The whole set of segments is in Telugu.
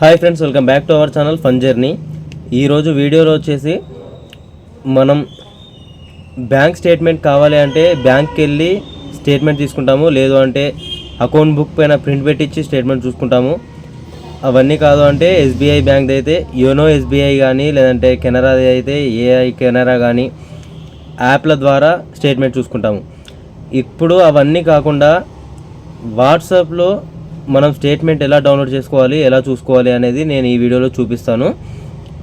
Hi friends welcome back to our channel fun journey. ఈరోజు వీడియోలో వచ్చేసి మనం బ్యాంక్ స్టేట్మెంట్ కావాలి అంటే బ్యాంక్కి వెళ్ళి స్టేట్మెంట్ తీసుకుంటాము లేదు అంటే అకౌంట్ బుక్ పైన ప్రింట్ పెట్టించి స్టేట్మెంట్ చూసుకుంటాము. అవన్నీ కాదు అంటే ఎస్బీఐ బ్యాంక్ది అయితే యోనో ఎస్బీఐ కానీ లేదంటే కెనరాది అయితే ఏఐ కెనరా కానీ యాప్ల ద్వారా స్టేట్మెంట్ చూసుకుంటాము. ఇప్పుడు అవన్నీ కాకుండా వాట్సాప్లో మనం స్టేట్మెంట్ ఎలా డౌన్లోడ్ చేసుకోవాలి ఎలా చూసుకోవాలి అనేది నేను ఈ వీడియోలో చూపిస్తాను.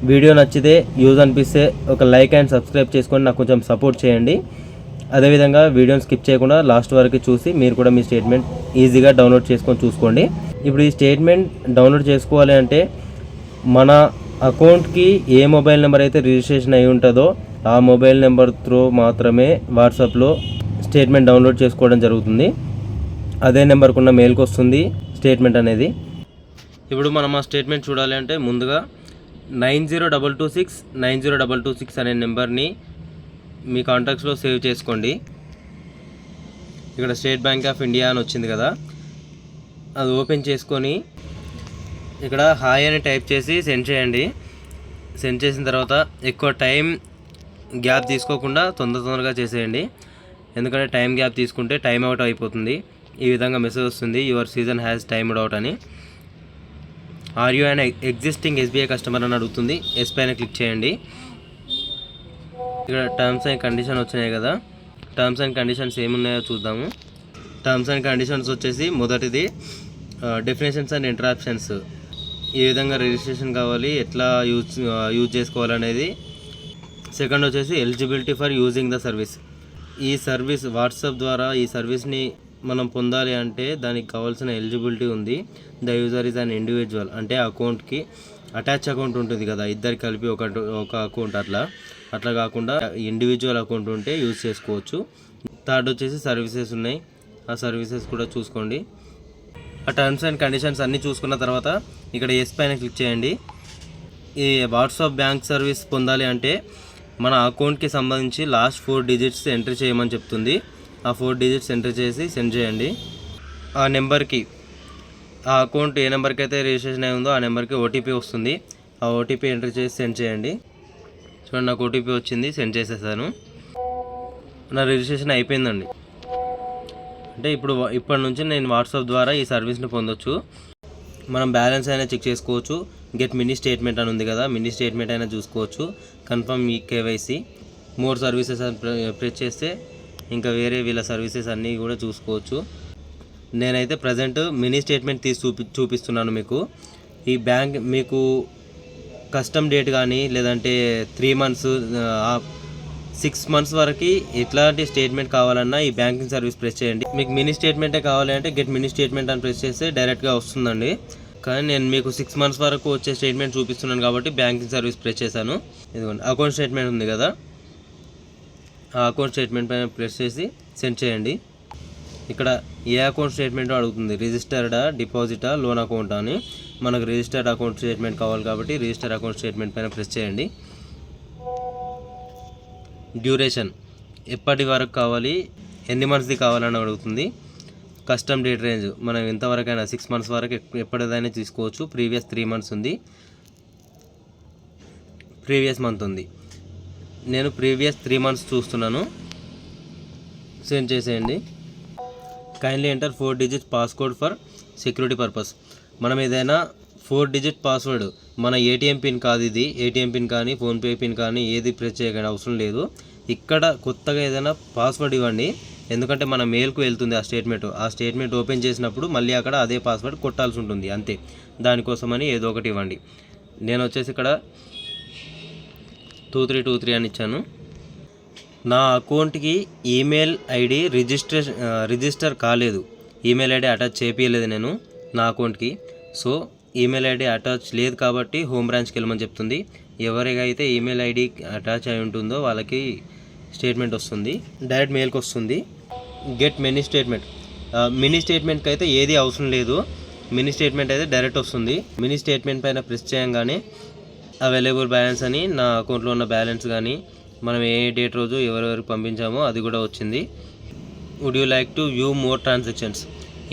వీడియో నచ్చితే యూజ్ అనిపిస్తే ఒక లైక్ అండ్ సబ్స్క్రైబ్ చేసుకొని నాకు కొంచెం సపోర్ట్ చేయండి. అదేవిధంగా వీడియోని స్కిప్ చేయకుండా లాస్ట్ వరకు చూసి మీరు కూడా మీ స్టేట్మెంట్ ఈజీగా డౌన్లోడ్ చేసుకొని చూసుకోండి. ఇప్పుడు ఈ స్టేట్మెంట్ డౌన్లోడ్ చేసుకోవాలి అంటే మన అకౌంట్కి ఏ మొబైల్ నెంబర్ అయితే రిజిస్ట్రేషన్ అయి ఉంటుందో ఆ మొబైల్ నెంబర్ త్రూ మాత్రమే వాట్సాప్లో స్టేట్మెంట్ డౌన్లోడ్ చేసుకోవడం జరుగుతుంది. అదే నెంబర్కున్న మెయిల్కి వస్తుంది. స్టేట్మెంట్ అనేది. ఇప్పుడు మనం ఆ స్టేట్మెంట్ చూడాలి అంటే ముందుగా nine zero double two six nine zero double two six అనే నెంబర్ని మీ కాంటాక్ట్స్లో సేవ్ చేసుకోండి. ఇక్కడ స్టేట్ బ్యాంక్ ఆఫ్ ఇండియా అని వచ్చింది కదా. అది ఓపెన్ చేసుకొని ఇక్కడ హాయ్ అని టైప్ చేసి సెండ్ చేయండి. సెండ్ చేసిన తర్వాత ఎక్కువ టైం గ్యాప్ తీసుకోకుండా తొందర తొందరగా చేసేయండి. ఎందుకంటే టైం గ్యాప్ తీసుకుంటే టైం అవుట్ అయిపోతుంది. ఈ విధంగా మెసేజ్ వస్తుంది your session has timed out అని. Are you and existing SBI customer అని అడుగుతుంది. ఎస్ పైన క్లిక్ చేయండి. ఇక్కడ టర్మ్స్ అండ్ కండిషన్ వచ్చినాయి కదా. టర్మ్స్ అండ్ కండిషన్స్ ఏమున్నాయో చూద్దాము. టర్మ్స్ అండ్ కండిషన్స్ వచ్చేసి మొదటిది డెఫినేషన్స్ అండ్ ఇంటరాప్షన్స్ ఏ విధంగా రిజిస్ట్రేషన్ కావాలి ఎట్లా యూజ్ యూజ్ చేసుకోవాలనేది. సెకండ్ వచ్చేసి eligibility for using the service ఈ సర్వీస్ వాట్సాప్ ద్వారా ఈ సర్వీస్ని మనం పొందాలి అంటే దానికి కావాల్సిన ఎలిజిబిలిటీ ఉంది. The user is an individual అంటే అకౌంట్కి అటాచ్ అకౌంట్ ఉంటుంది కదా ఇద్దరు కలిపి ఒక ఒక అకౌంట్ అట్లా. అట్లా కాకుండా ఇండివిజువల్ అకౌంట్ ఉంటే యూజ్ చేసుకోవచ్చు. థర్డ్ వచ్చేసి సర్వీసెస్ ఉన్నాయి. ఆ సర్వీసెస్ కూడా చూసుకోండి. ఆ టర్మ్స్ అండ్ కండిషన్స్ అన్నీ చూసుకున్న తర్వాత ఇక్కడ ఎస్ పైన క్లిక్ చేయండి. ఈ వాట్సాప్ బ్యాంక్ సర్వీస్ పొందాలి అంటే మన అకౌంట్కి సంబంధించి లాస్ట్ ఫోర్ డిజిట్స్ ఎంటర్ చేయమని చెప్తుంది. ఆ ఫోర్ డిజిట్స్ ఎంటర్ చేసి సెండ్ చేయండి. ఆ నెంబర్కి ఆ అకౌంట్ ఏ నెంబర్కి అయితే రిజిస్ట్రేషన్ అయి ఉందో ఆ నెంబర్కి ఓటీపీ వస్తుంది. ఆ ఓటీపీ ఎంటర్ చేసి సెండ్ చేయండి. చూడండి నాకు ఓటీపీ వచ్చింది సెండ్ చేసేసాను. నా రిజిస్ట్రేషన్ అయిపోయిందండి. అంటే ఇప్పుడు ఇప్పటి నుంచి నేను వాట్సాప్ ద్వారా ఈ సర్వీస్ని పొందొచ్చు. మనం బ్యాలెన్స్ అయినా చెక్ చేసుకోవచ్చు. గెట్ మినీ స్టేట్మెంట్ అని ఉంది కదా మినీ స్టేట్మెంట్ అయినా చూసుకోవచ్చు. కన్ఫర్మ్ ఈ కేవైసీ. మోర్ సర్వీసెస్ అని ప్రెస్ చేస్తే ఇంకా వేరే వీళ్ళ సర్వీసెస్ అన్నీ కూడా చూసుకోవచ్చు. నేనైతే ప్రజెంట్ మినీ స్టేట్మెంట్ తీసి చూపి చూపిస్తున్నాను మీకు. ఈ బ్యాంక్ మీకు కస్టమ్ డేట్ కానీ లేదంటే త్రీ మంత్స్ సిక్స్ మంత్స్ వరకు ఎట్లాంటి స్టేట్మెంట్ కావాలన్నా ఈ బ్యాంకింగ్ సర్వీస్ ప్రెస్ చేయండి. మీకు మినీ స్టేట్మెంటే కావాలి అంటే గెట్ మినీ స్టేట్మెంట్ అని ప్రెస్ చేస్తే డైరెక్ట్గా వస్తుందండి. కానీ నేను మీకు సిక్స్ మంత్స్ వరకు వచ్చే స్టేట్మెంట్ చూపిస్తున్నాను కాబట్టి బ్యాంకింగ్ సర్వీస్ ప్రెస్ చేశాను. ఇదిగోండి అకౌంట్ స్టేట్మెంట్ ఉంది కదా. ఆ అకౌంట్ స్టేట్మెంట్ పైన ప్రెస్ చేసి సెండ్ చేయండి. ఇక్కడ ఏ అకౌంట్ స్టేట్మెంట్ అడుగుతుంది? రిజిస్టర్డా డిపాజిటా లోన్ అకౌంట్ అని. మనకు రిజిస్టర్డ్ అకౌంట్ స్టేట్మెంట్ కావాలి కాబట్టి రిజిస్టర్ అకౌంట్ స్టేట్మెంట్ పైన ప్రెస్ చేయండి. డ్యూరేషన్. ఎప్పటి వరకు కావాలి? ఎన్ని మంత్స్ది కావాలని అడుగుతుంది. Custom date range. మనం ఎంతవరకైనా సిక్స్ మంత్స్ వరకు ఎప్పటిదైనా తీసుకోవచ్చు. ప్రీవియస్ త్రీ మంత్స్ ఉంది. ప్రీవియస్ మంత్ ఉంది. నేను ప్రీవియస్ త్రీ మంత్స్ చూస్తున్నాను. సెండ్ చేసేయండి. Kindly enter four digit passcode for security purpose మనం ఏదైనా ఫోర్ డిజిట్ పాస్వర్డ్ మన ఏటీఎం పిన్ కాదు ఇది. ఏటీఎం పిన్ కానీ ఫోన్పే పిన్ కానీ ఏది ప్రెస్ చేయకుండా అవసరం లేదు. ఇక్కడ కొత్తగా ఏదైనా పాస్వర్డ్ ఇవ్వండి. ఎందుకంటే మన మెయిల్కు వెళ్తుంది ఆ స్టేట్మెంట్ ఆ స్టేట్మెంట్ ఓపెన్ చేసినప్పుడు మళ్ళీ అక్కడ అదే పాస్వర్డ్ కొట్టాల్సి ఉంటుంది. అంతే. దానికోసమని ఏదో ఒకటి ఇవ్వండి. నేను వచ్చేసి ఇక్కడ టూ త్రీ టూ త్రీ అని ఇచ్చాను. నా అకౌంట్కి ఈమెయిల్ ఐడి రిజిస్ట్రేషన్ రిజిస్టర్ కాలేదు. ఈమెయిల్ ఐడి అటాచ్ చేపించలేదు నేను నా అకౌంట్కి. సో ఈమెయిల్ ఐడి అటాచ్ లేదు కాబట్టి హోమ్ బ్రాంచ్కి వెళ్ళమని చెప్తుంది. ఎవరికైతే ఈమెయిల్ ఐడి అటాచ్ అయి ఉంటుందో వాళ్ళకి స్టేట్మెంట్ వస్తుంది. డైరెక్ట్ మెయిల్కి వస్తుంది. Get mini statement. మినీ స్టేట్మెంట్కి అయితే ఏది అవసరం లేదు. మినీ స్టేట్మెంట్ అయితే డైరెక్ట్ వస్తుంది. మినీ స్టేట్మెంట్ పైన ప్రెస్ చేయంగానే అవైలబుల్ బ్యాలెన్స్ అని నా అకౌంట్లో ఉన్న బ్యాలెన్స్ కానీ మనం ఏ డేట్ రోజు ఎవరెవరికి పంపించామో అది కూడా వచ్చింది. Would you like to view more transactions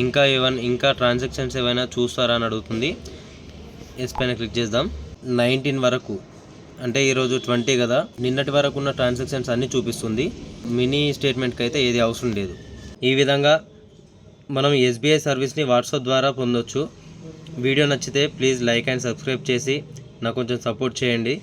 ఇంకా ఏమైనా ఇంకా ట్రాన్సాక్షన్స్ ఏమైనా చూస్తారా అని అడుగుతుంది. ఎస్ పైన క్లిక్ చేద్దాం. నైన్టీన్ వరకు అంటే ఈరోజు ట్వంటీ కదా నిన్నటి వరకు ఉన్న ట్రాన్సాక్షన్స్ అన్నీ చూపిస్తుంది. మినీ స్టేట్మెంట్కి అయితే ఏది అవసరం లేదు. ఈ విధంగా మనం ఎస్బీఐ సర్వీస్ని వాట్సాప్ ద్వారా పొందొచ్చు. వీడియో నచ్చితే ప్లీజ్ లైక్ అండ్ సబ్స్క్రైబ్ చేసి నాకు కొంచెం సపోర్ట్ చేయండి.